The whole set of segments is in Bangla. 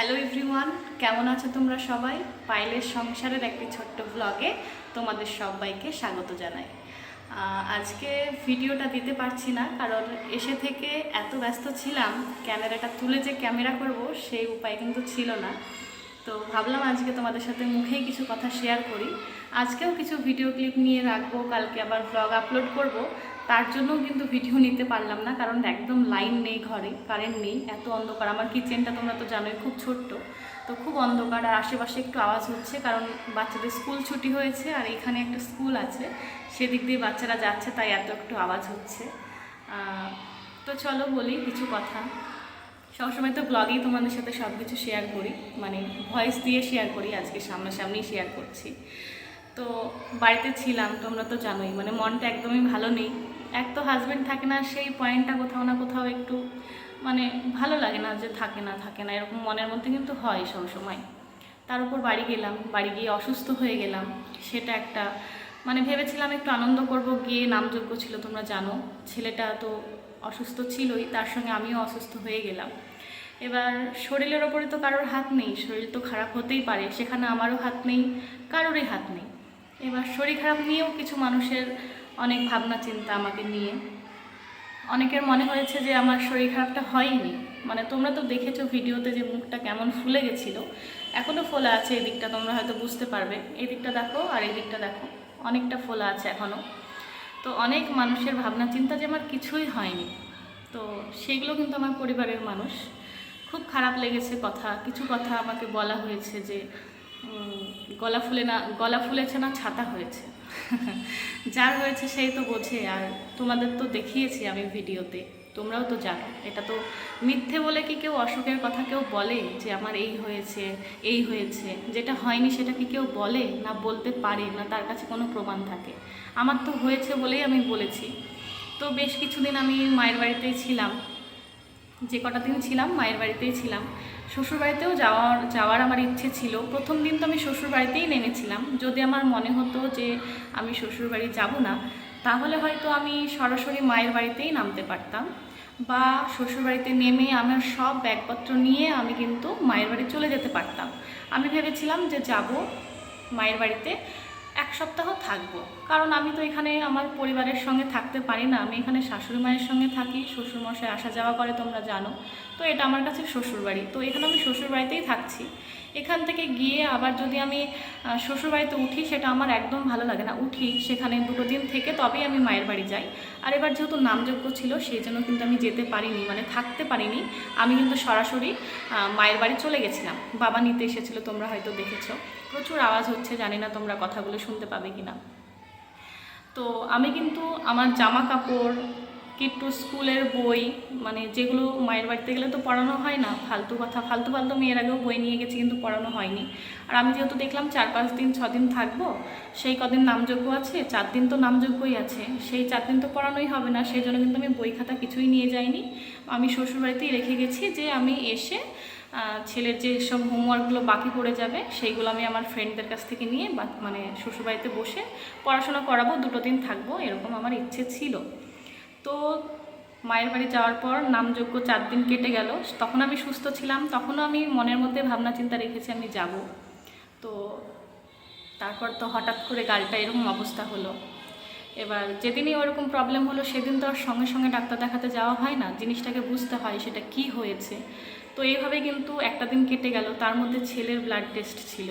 হ্যালো এভরিওয়ান, কেমন আছো তোমরা সবাই? পাইলের সংসারের একটি ছোট্ট ব্লগে তোমাদের সবাইকে স্বাগত জানাই। আজকে ভিডিওটা দিতে পারছি না, কারণ এসে থেকে এত ব্যস্ত ছিলাম, ক্যামেরাটা তুলে যে ক্যামেরা করব সেই উপায় কিন্তু ছিল না। তো ভাবলাম আজকে তোমাদের সাথে মুখেই কিছু কথা শেয়ার করি। আজকেও কিছু ভিডিও ক্লিপ নিয়ে রাখব, কালকে আবার ব্লগ আপলোড করব। তার জন্যও কিন্তু ভিডিও নিতে পারলাম না, কারণ একদম লাইন নেই ঘরে কারেন্ট নেই, এত অন্ধকার। আমার কিচেনটা তোমরা তো জানোই, খুব ছোট্ট, তো খুব অন্ধকার, আর আশেপাশে একটু আওয়াজ হচ্ছে, কারণ বাচ্চাদের স্কুল ছুটি হয়েছে, আর এখানে একটা স্কুল আছে, সেদিক দিয়ে বাচ্চারা যাচ্ছে, তাই এত একটু আওয়াজ হচ্ছে। তো চলো বলি কিছু কথা। সবসময় তো ব্লগেই তোমাদের সাথে সব কিছু শেয়ার করি মানে ভয়েস দিয়ে শেয়ার করি, আজকে সামনাসামনি শেয়ার করছি। তো বাড়িতে ছিলাম, তোমরা তো জানোই মানে মনটা একদমই ভালো নেই। এক তো হাজব্যান্ড থাকে না, সেই পয়েন্টটা কোথাও না কোথাও একটু মানে ভালো লাগে না যে থাকে না থাকে না, এরকম মনের মধ্যে কিন্তু হয় সব সময়। তার উপর বাড়ি গেলাম, বাড়ি গিয়ে অসুস্থ হয়ে গেলাম, সেটা একটা মানে ভেবেছিলাম একটু আনন্দ করব, গিয়ে নামযোগ্য ছিল, তোমরা জানো। ছেলেটা তো অসুস্থ ছিলই, তার সঙ্গে আমিও অসুস্থ হয়ে গেলাম। এবার শরীরের ওপরে তো কারোর হাত নেই, শরীর তো খারাপ হতেই পারে, সেখানে আমারও হাত নেই, কারোরই হাত নেই। এবার শরীর খারাপ নিয়েও কিছু মানুষের অনেক ভাবনা, চিন্তা আমাকে নিয়ে। অনেকের মনে হয়েছে যে আমার শরীর খারাপটা হয়নি। মানে তোমরা তো দেখেছ ভিডিওতে যে মুখটা কেমন ফুলে গেছিল। এখনও ফোলা আছে এই দিকটা, তোমরা হয়তো বুঝতে পারবে। এই দিকটা দেখো আর এই দিকটা দেখো। অনেকটা ফোলা আছে এখনও তো অনেক মানুষের ভাবনা, চিন্তা যে আমার কিছুই হয়নি। তো সেগুলো কিন্তু আমার পরিবারের মানুষ। খুব খারাপ লেগেছে কথা। কিছু কথা আমাকে বলা হয়েছে যে গলা ফুলে না, গলা ফুলেছে না, ছাতা হয়েছে। যার হয়েছে সেই তো বোঝে, আর তোমাদের তো দেখিয়েছি আমি ভিডিওতে, তোমরাও তো জানো। এটা তো মিথ্যে বলে কি কেউ অসুখের কথা কেউ বলে যে আমার এই হয়েছে এই হয়েছে? যেটা হয়নি সেটা কি কেউ বলে, না বলতে পারে, না তার কাছে কোনো প্রমাণ থাকে? আমার তো হয়েছে বলেই আমি বলেছি। তো বেশ কিছুদিন আমি মায়ের বাড়িতেই ছিলাম। যে কটা দিন ছিলাম, মায়ের বাড়িতেই ছিলাম। শ্বশুরবাড়িতেও যাওয়ার যাওয়ার আমার ইচ্ছে ছিল। প্রথম দিন তো আমি শ্বশুরবাড়িতেই নেমেছিলাম। যদি আমার মনে হতো যে আমি শ্বশুরবাড়ি যাব না, তাহলে হয়তো আমি সরাসরি মায়ের বাড়িতেই নামতে পারতাম। বা শ্বশুরবাড়িতে নেমে আমার সব ব্যাগপত্র নিয়ে আমি কিন্তু মায়ের বাড়ি চলে যেতে পারতাম। আমি ভেবেছিলাম যে যাব মায়ের বাড়িতে। এক সপ্তাহ থাকব। কারণ আমি তো এখানে আমার পরিবারের সঙ্গে থাকতে পারি না। আমি এখানে শাশুড়ি মায়ের সঙ্গে থাকি, শ্বশুরমশাই আসা যাওয়া করে, তোমরা জানো। তো এটা আমার কাছে শ্বশুরবাড়ি। তো এখানে আমি শ্বশুরবাড়িতেই থাকছি। এখান থেকে গিয়ে আবার যদি আমি শ্বশুরবাড়িতে উঠি সেটা আমার একদম ভালো লাগে না। উঠি সেখানে দুটো দিন থেকে তবেই আমি মায়ের বাড়ি যাই। আর এবার যেহেতু নামযোগ্য ছিল সেই জন্য কিন্তু আমি যেতে পারিনি মানে থাকতে পারিনি। আমি কিন্তু সরাসরি মায়ের বাড়ি চলে গেছিলাম। বাবা নিতে এসেছিল, তোমরা হয়তো দেখেছ। প্রচুর আওয়াজ হচ্ছে, জানি না তোমরা কথাগুলো শুনতে পাবে কি না তো আমি কিন্তু আমার জামা কাপড় কিট্টু স্কুলের বই মানে যেগুলো মায়ের বাড়িতে গেলে তো পড়ানো হয় না, ফালতু কথা, ফালতু ফালতু মেয়ের আগেও বই নিয়ে গেছি কিন্তু পড়ানো হয়নি। আর আমি যেহেতু দেখলাম চার পাঁচ দিন, ছ দিন থাকব, সেই কদিন নামযোগ্য আছে, চার দিন তো নামযোগ্যই আছে, সেই চার দিন তো পড়ানোই হবে না, সেই জন্য কিন্তু আমি বই খাতা কিছুই নিয়ে যাইনি। আমি শ্বশুরবাড়িতেই রেখে গেছি যে আমি এসে ছেলের যে সব হোমওয়ার্কগুলো বাকি পড়ে যাবে, সেইগুলো আমি আমার ফ্রেন্ডদের কাছ থেকে নিয়ে মানে শ্বশুরবাড়িতে বসে পড়াশোনা করাবো, দুটো দিন থাকব, এরকম আমার ইচ্ছে ছিল। তো মায়ের বাড়ি যাওয়ার পর নামযোগ্য চার দিন কেটে গেল। তখন আমি সুস্থ ছিলাম, তখনও আমি মনের মধ্যে ভাবনা চিন্তা রেখেছি আমি যাব। তো তারপর তো হঠাৎ করে গালটা এরকম অবস্থা হলো। এবার যেদিনই ওরকম প্রবলেম হলো, সেদিন তো আর সঙ্গে সঙ্গে ডাক্তার দেখাতে যাওয়া হয় না, জিনিসটাকে বুঝতে হয় সেটা কি হয়েছে। তো এইভাবে কিন্তু একটা দিন কেটে গেল, তার মধ্যে ছেলের ব্লাড টেস্ট ছিল।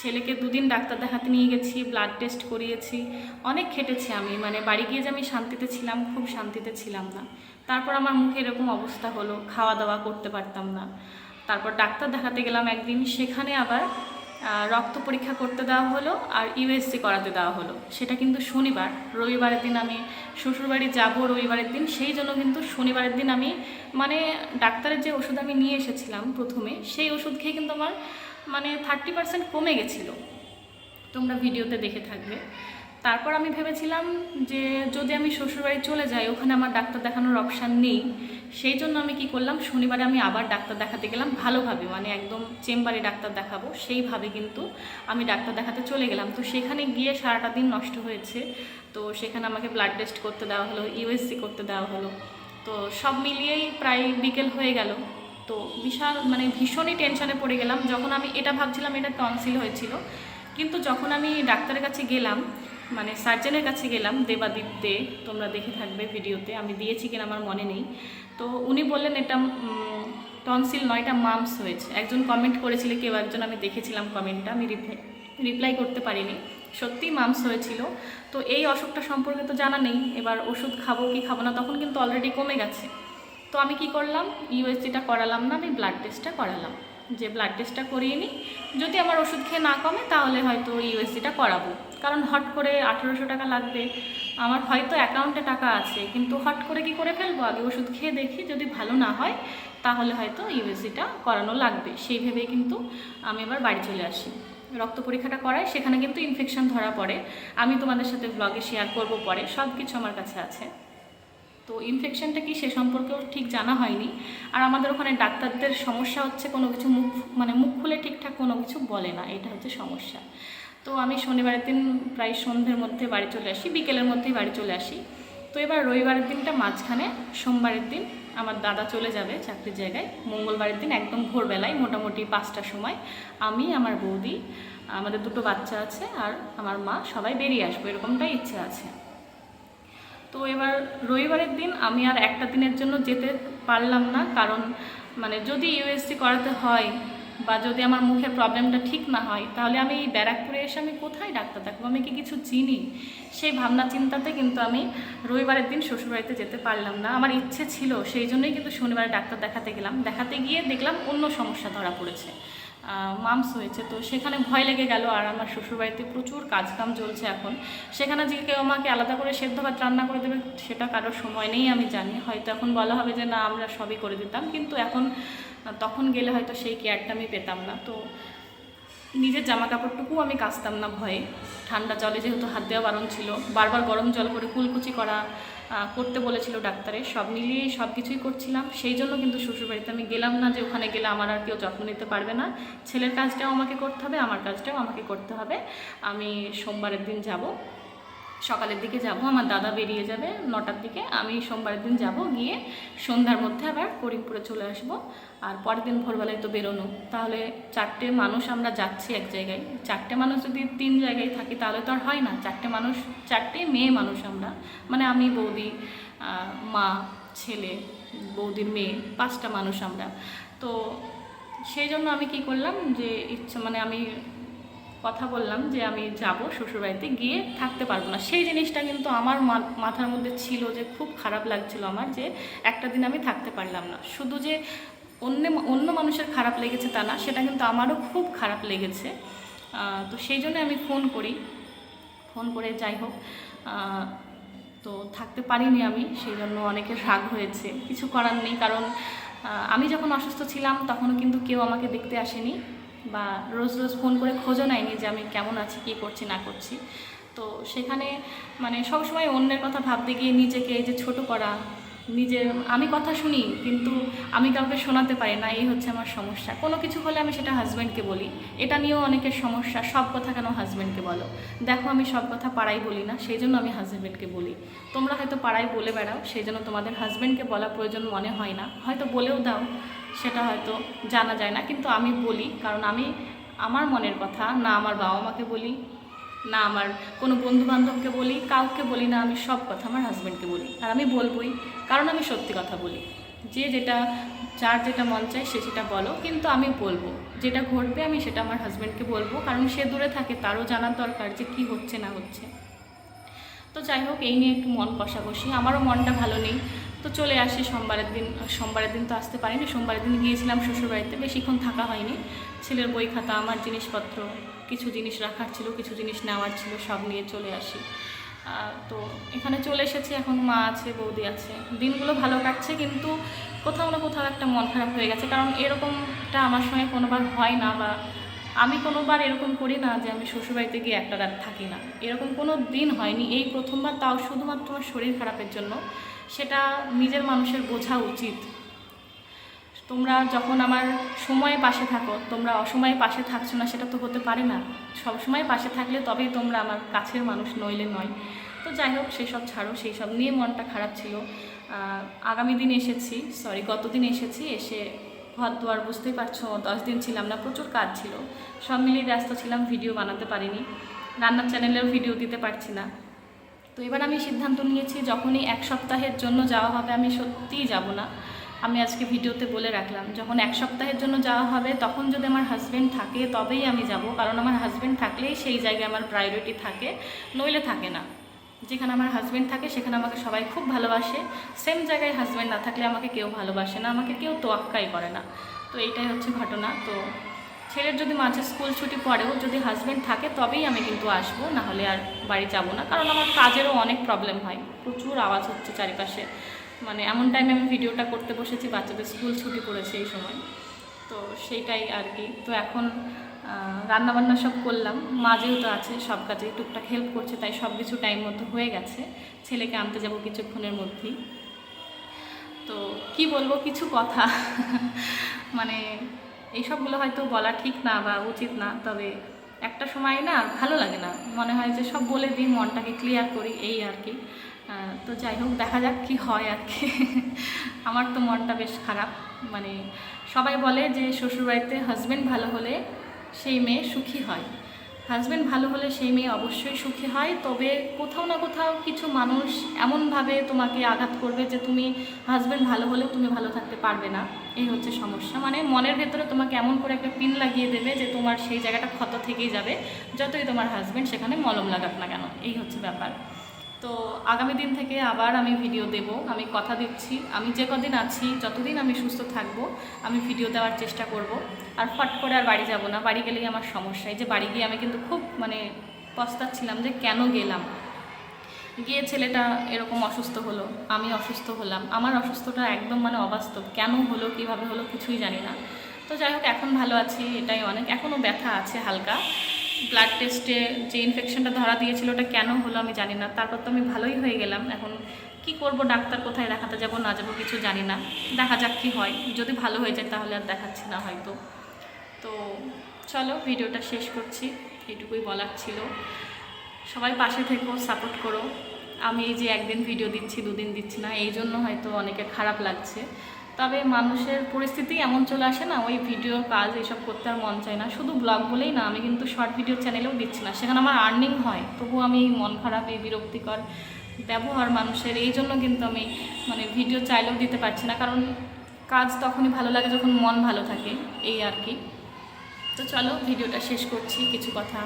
ছেলেকে দুদিন ডাক্তার দেখাতে নিয়ে গেছি ব্লাড টেস্ট করিয়েছি, অনেক খেটেছি আমি। মানে বাড়ি গিয়ে যে আমি শান্তিতে ছিলাম, খুব শান্তিতে ছিলাম না। তারপর আমার মুখে এরকম অবস্থা হলো, খাওয়া দাওয়া করতে পারতাম না। তারপর ডাক্তার দেখাতে গেলাম একদিন, সেখানে আবার রক্ত পরীক্ষা করতে দেওয়া হলো আর ইউএসসি করাতে দেওয়া হলো। সেটা কিন্তু শনিবার, রবিবারের দিন আমি শ্বশুরবাড়ি যাব রবিবারের দিন, সেই জন্য কিন্তু শনিবারের দিন আমি মানে ডাক্তারের যে ওষুধ আমি নিয়ে এসেছিলাম প্রথমে, সেই ওষুধ খেয়ে কিন্তু আমার মানে থার্টি পার্সেন্ট কমে গেছিল। তোমরা ভিডিওতে দেখে থাকবে। তারপর আমি ভেবেছিলাম যে যদি আমি শ্বশুরবাড়ি চলে যাই, ওখানে আমার ডাক্তার দেখানোর অপশান নেই। সেই জন্য আমি কি করলাম, শনিবারে আমি আবার ডাক্তার দেখাতে গেলাম, ভালোভাবে মানে একদম চেম্বারে ডাক্তার দেখাবো। সেইভাবে কিন্তু আমি ডাক্তার দেখাতে চলে গেলাম। তো সেখানে গিয়ে সারাটা দিন নষ্ট হয়েছে। তো সেখানে আমাকে ব্লাড টেস্ট করতে দেওয়া হলো ইউএসসি করতে দেওয়া হলো। তো সব মিলিয়েই প্রায় বিকেল হয়ে গেল। তো বিশাল মানে ভীষণই টেনশনে পড়ে গেলাম। যখন আমি এটা ভাবছিলাম, এটা টনসিল হয়েছিল। কিন্তু যখন আমি ডাক্তারের কাছে গেলাম মানে সার্জেনের কাছে গেলাম দেবাদীপ দে তোমরা দেখে থাকবে ভিডিওতে, আমি দিয়েছি কিনা আমার মনে নেই। তো উনি বললেন এটা টনসিল নয় এটা মামস হয়েছে। একজন কমেন্ট করেছিল, কেউ একজন, আমি দেখেছিলাম কমেন্টটা আমি রিপ্লাই রিপ্লাই করতে পারিনি। সত্যিই মামস হয়েছিল। তো এই অসুখটা সম্পর্কে তো জানা নেই। এবার ওষুধ খাব কি খাব না, তখন কিন্তু অলরেডি কমে গেছে। তো আমি কি করলাম? ইউএসজিটা করালাম না, আমি ব্লাড টেস্টটা করালাম। যে ব্লাড টেস্টটা করিয়ে নিই। যদি আমার ওষুধ খেয়ে না কমে, তাহলে হয়তো ইউএসজিটা করাবো। কারণ হট করে আঠেরোশো টাকা লাগবে। আমার হয়তো অ্যাকাউন্টে টাকা আছে, কিন্তু হট করে কি করে ফেলব? আগে ওষুধ খেয়ে দেখি, যদি ভালো না হয়, তাহলে হয়তো ইউএসজিটা করানো লাগবে। সেই ভেবেই কিন্তু আমি এবার বাড়ি চলে আসি। রক্ত পরীক্ষাটা করায়, সেখানে কিন্তু ইনফেকশন ধরা পড়ে। আমি তোমাদের সাথে ব্লগে শেয়ার করব পরে সব কিছু আমার কাছে আছে। তো ইনফেকশনটা কি সে সম্পর্কেও ঠিক জানা হয়নি। আর আমাদের ওখানে ডাক্তারদের সমস্যা হচ্ছে কোনো কিছু মুখ মানে মুখ খুলে ঠিকঠাক কোনো কিছু বলে না। এটা হচ্ছে সমস্যা। তো আমি শনিবারের দিন প্রায় সন্ধ্যের মধ্যে বাড়ি চলে আসি, বিকেলের মধ্যেই বাড়ি চলে আসি। তো এবার রবিবারের দিনটা মাঝখানে, সোমবারের দিন আমার দাদা চলে যাবে চাকরির জায়গায়। মঙ্গলবারের দিন একদম ভোরবেলায়, মোটামুটি পাঁচটার সময় আমি, আমার বৌদি, আমাদের দুটো বাচ্চা আছে আর আমার মা সবাই বেরিয়ে আসব, এরকমটাই ইচ্ছে আছে। তো এবার রবিবারের দিন আমি আর একটা দিনের জন্য যেতে পারলাম না, কারণ মানে যদি ইউএসসি করাতে হয় বা যদি আমার মুখের প্রবলেমটা ঠিক না হয়, তাহলে আমি এই ব্যারাকপুরে এসে আমি কোথায় ডাক্তার দেখাবো? আমি কি কিছু চিনি? সেই ভাবনা চিন্তাতে কিন্তু আমি রবিবারের দিন শ্বশুরবাড়িতে যেতে পারলাম না। আমার ইচ্ছে ছিল, সেই জন্যই কিন্তু শনিবারে ডাক্তার দেখাতে গেলাম। দেখাতে গিয়ে দেখলাম অন্য সমস্যা ধরা পড়েছে। মামস হয়েছে। তো সেখানে ভয় লেগে গেল আর আমার শ্বশুরবাড়িতে প্রচুর কাজকাম চলছে এখন। সেখানে যে কেউ আমাকে আলাদা করে সেদ্ধ ভাত রান্না করে দেবে, সেটা কারোর সময় নেই, আমি জানি। হয়তো এখন বলা হবে যে, না, আমরা সবই করে দিতাম। কিন্তু এখন, তখন গেলে হয়তো সেই কেয়ারটা আমি পেতাম না। তো নিজের জামা কাপড়টুকু আমি কাচতাম না ভয়ে। ঠান্ডা জলে যেহেতু হাত দেওয়া বারণ ছিল, বারবার গরম জল করে কুলকুচি করা করতে বলেছিল ডাক্তারে। সব মিলিয়ে সব কিছুই করছিলাম। সেই জন্য কিন্তু শ্বশুরবাড়িতে আমি গেলাম না যে ওখানে গেলে আমার আর কেউ যত্ন নিতে পারবে না। ছেলের কাজটাও আমাকে করতে হবে, আমার কাজটাও আমাকে করতে হবে। আমি সোমবারের দিন যাব। সকালের দিকে যাব, আমার দাদা বেরিয়ে যাবে নটার দিকে। আমি সোমবারের দিন যাব, গিয়ে সন্ধ্যার মধ্যে আবার করিমপুরে চলে আসব। আর পরের দিন ভোরবেলায় তো বেরোনো। তাহলে চারটে মানুষ আমরা যাচ্ছি এক জায়গায়। চারটে মানুষ যদি তিন জায়গায় থাকি, তাহলে তো আর হয় না। চারটে মানুষ, চারটে মেয়ে মানুষ আমরা। মানে আমি, বৌদি মা, ছেলে, বৌদির মেয়ে, পাঁচটা মানুষ আমরা। তো সেই জন্য আমি কি করলাম যে ইচ্ছা মানে আমি কথা বললাম যে আমি যাব শ্বশুরবাড়িতে, গিয়ে থাকতে পারব না। সেই জিনিসটা কিন্তু আমার মাথার মধ্যে ছিল যে খুব খারাপ লাগছিল আমার যে একটা দিন আমি থাকতে পারলাম না। শুধু যে অন্য অন্য মানুষের খারাপ লেগেছে তা না, সেটা কিন্তু আমারও খুব খারাপ লেগেছে। তো সেই জন্য আমি ফোন করি। ফোন করে যাই হোক তো থাকতে পারিনি আমি, সেই জন্য অনেকের রাগ হয়েছে। কিছু করার নেই, কারণ আমি যখন অসুস্থ ছিলাম, তখনও কিন্তু কেউ আমাকে দেখতে আসেনি। বা রোজ রোজ ফোন করে খোঁজও নেয়নি যে আমি কেমন আছি, কী করছি, না করছি। তো সেখানে মানে সবসময় অন্যের কথা ভাবতে গিয়ে নিজেকে এই যে ছোট করা, নিজের, আমি কথা শুনি কিন্তু আমি কাউকে শোনাতে পারি না, এই হচ্ছে আমার সমস্যা। কোনো কিছু হলে আমি সেটা হাজব্যান্ডকে বলি। এটা নিয়েও অনেকের সমস্যা, সব কথা কেন হাজব্যান্ডকে বলো? দেখো আমি সব কথা পাড়াই বলি না, সেই জন্য আমি হাজব্যান্ডকে বলি। তোমরা হয়তো পাড়ায় বলে বেড়াও, সেই জন্য তোমাদের হাজব্যান্ডকে বলা প্রয়োজন মনে হয় না। হয়তো বলেও দাও সেটা হয়তো জানা যায় না, কিন্তু আমি বলি, কারণ আমি, আমার মনের কথা, না আমার বাবা মাকে বলি, না আমার কোনো বন্ধু বান্ধবকে বলি, কাউকে বলি না, আমি সব কথা আমার হাজব্যান্ডকে বলি। আর আমি বলবই, কারণ আমি সত্যি কথা বলি। যে যেটা, যার যেটা মন চায় সে সেটা বলো, কিন্তু আমি বলব। যেটা ঘটবে আমি সেটা আমার হাজব্যান্ডকে বলব, কারণ সে দূরে থাকে, তারও জানার দরকার যে কী হচ্ছে না হচ্ছে। তো যাই হোক, এই নিয়ে একটু মন কষাকষি, আমারও মনটা ভালো নেই। তো চলে আসি, সোমবারের দিন সোমবারের দিন তো আসতে পারিনি, সোমবারের দিন গিয়েছিলাম শ্বশুরবাড়িতে, বেশিক্ষণ থাকা হয়নি। ছেলের বই খাতা, আমার জিনিসপত্র, কিছু জিনিস রাখার ছিল, কিছু জিনিস নেওয়ার ছিল, সব নিয়ে চলে আসি। তো এখানে চলে এসেছি, এখন মা আছে, বৌদি আছে। দিনগুলো ভালো কাটছে, কিন্তু কোথাও না কোথাও একটা মন খারাপ হয়ে গেছে, কারণ এরকমটা আমার সঙ্গে কোনোবার হয় না, বা আমি কোনোবার এরকম করি না যে আমি শ্বশুরবাড়িতে গিয়ে একটা রাত থাকি না। এরকম কোনো দিন হয়নি, এই প্রথমবার, তাও শুধুমাত্র আমার শরীর খারাপের জন্য। সেটা নিজের মানুষের বোঝা উচিত। তোমরা যখন আমার সময়ে পাশে থাকো, তোমরা অসময়ে পাশে থাকছো না, সেটা তো হতে পারে না। সব সময় পাশে থাকলে তবেই তোমরা আমার কাছের মানুষ নইলে নয়। তো যাই হোক সেই সব ছাড়ো সেই সব নিয়ে মনটা খারাপ ছিল। আগামী দিন এসেছি সরি গতদিন এসেছি, এসে ঘর দুয়ার বুঝতেই পারছ, দশ দিন ছিলাম না, প্রচুর কাজ ছিল। সব মিলিয়ে ব্যস্ত ছিলাম, ভিডিও বানাতে পারিনি। রান্নার চ্যানেলেও ভিডিও দিতে পারছি না। তো এবার আমি সিদ্ধান্ত নিয়েছি যখনই এক সপ্তাহের জন্য যাওয়া হবে, আমি সত্যিই যাব না। আমি আজকে ভিডিওতে বলে রাখলাম, যখন এক সপ্তাহের জন্য যাওয়া হবে, তখন যদি আমার হাজব্যান্ড থাকে, তবেই আমি যাব। কারণ আমার হাজব্যান্ড থাকলেই সেই জায়গায় আমার প্রায়োরিটি থাকে, নইলে থাকে না। যেখানে আমার হাজব্যান্ড থাকে, সেখানে আমাকে সবাই খুব ভালোবাসে। সেম জায়গায় হাজব্যান্ড না থাকলে আমাকে কেউ ভালোবাসে না, আমাকে কেউ তোয়াক্কাই করে না। তো এইটাই হচ্ছে ঘটনা। তো ছেলের যদি মাঝে স্কুল ছুটি পড়েও যদি হাজব্যান্ড থাকে, তবেই আমি কিন্তু আসব না হলে আর বাড়ি যাব না। কারণ আমার কাজেরও অনেক প্রবলেম হয়। প্রচুর আওয়াজ হচ্ছে চারিপাশে। মানে এমন টাইমে আমি ভিডিওটা করতে বসেছি, বাচ্চাদের স্কুল ছুটি পড়েছে এই সময়। তো সেইটাই আর কি। তো এখন রান্না বান্না সব করলাম। মা যেহেতু আছে, সব কাজে টুকটাক হেল্প করছে, তাই সব কিছু টাইম মতো হয়ে গেছে। ছেলেকে আনতে যাব কিছুক্ষণের মধ্যেই। তো কি বলব, কিছু কথা। মানে এইসবগুলো হয়তো বলা ঠিক না বা উচিত না, তবে একটা সময় না ভালো লাগে না। মনে হয় যে সব বলে দিই, মনটাকে ক্লিয়ার করি, এই আর কি। তো যাই হোক, দেখা যাক কি হয় আর কি। আমার তো মনটা বেশ খারাপ। মানে সবাই বলে যে শ্বশুরবাড়িতে হাজব্যান্ড ভালো হলে সেই মেয়ে সুখী হয়। হাজব্যান্ড ভালো হলে সেই মেয়ে অবশ্যই সুখী হয়, তবে কোথাও না কোথাও কিছু মানুষ এমনভাবে তোমাকে আঘাত করবে যে তুমি হাজব্যান্ড ভালো হলেও তুমি ভালো থাকতে পারবে না। এই হচ্ছে সমস্যা। মানে মনের ভেতরে তোমাকে এমন করে একটা পিন লাগিয়ে দেবে যে তোমার সেই জায়গাটা ক্ষত থেকেই যাবে, যতই তোমার হাজব্যান্ড সেখানে মলম লাগাক না কেন। এই হচ্ছে ব্যাপার। তো আগামী দিন থেকে আবার আমি ভিডিও দেব, আমি কথা দিচ্ছি, আমি যে কদিন আছি, যতদিন আমি সুস্থ থাকব, আমি ভিডিও দেওয়ার চেষ্টা করব। আর ফট করে আর বাড়ি যাব না, বাড়ি গেলেই আমার সমস্যা। এই যে বাড়ি গিয়ে আমি কিন্তু খুব মানে পস্তাচ্ছিলাম যে কেন গেলাম? গিয়ে ছেলেটা এরকম অসুস্থ হলো, আমি অসুস্থ হলাম। আমার অসুস্থটা একদম মানে অবাস্তব, কেন হলো, কীভাবে হলো কিছুই জানি না। তো যাই হোক, এখন ভালো আছি, এটাই অনেক, এখনও ব্যথা আছে হালকা। ব্লাড টেস্টে যে ইনফেকশনটা ধরা দিয়েছিল, ওটা কেন হলো আমি জানি না। তারপর তো আমি ভালোই হয়ে গেলাম। এখন কি করব, ডাক্তার কোথায় দেখাতে যাব, না যাব কিছু জানি না। দেখা যাক কি হয়। যদি ভালো হয়ে যায় তাহলে আর দেখাচ্ছি না হয়তো। তো চলো, ভিডিওটা শেষ করছি। এটুকুই বলার ছিল। সবাই পাশে থেকো সাপোর্ট করো। আমি এই যে একদিন ভিডিও দিচ্ছি, দুদিন দিচ্ছি না, এই জন্য হয়তো অনেকে খারাপ লাগছে। তবে মানুষের পরিস্থিতি এমন চলে আসে না, ওই ভিডিও কাজ এইসব করতে আর মন চায় না। শুধু ব্লগ বলেই না, আমি কিন্তু শর্ট ভিডিও চ্যানেলেও দিচ্ছি না। সেখানে আমার আর্নিং হয় তবু আমি মন খারাপ, এই বিরক্তিকর ব্যবহার মানুষের। এই জন্য কিন্তু আমি মানে ভিডিও চাইলেও দিতে পারছি না, কারণ কাজ তখনই ভালো লাগে যখন মন ভালো থাকে, এই আর কি। তো চলো ভিডিওটা শেষ করছি, কিছু কথা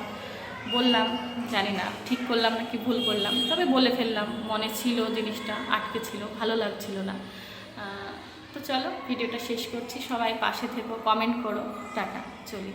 বললাম, জানি না ঠিক করলাম নাকি ভুল করলাম, তবে বলে ফেললাম, মনে ছিল জিনিসটা, আটকে ছিল, ভালো লাগছিল না। তো চলো ভিডিওটা শেষ করছি। সবাই পাশে থেকো কমেন্ট করো। টাটা চলি।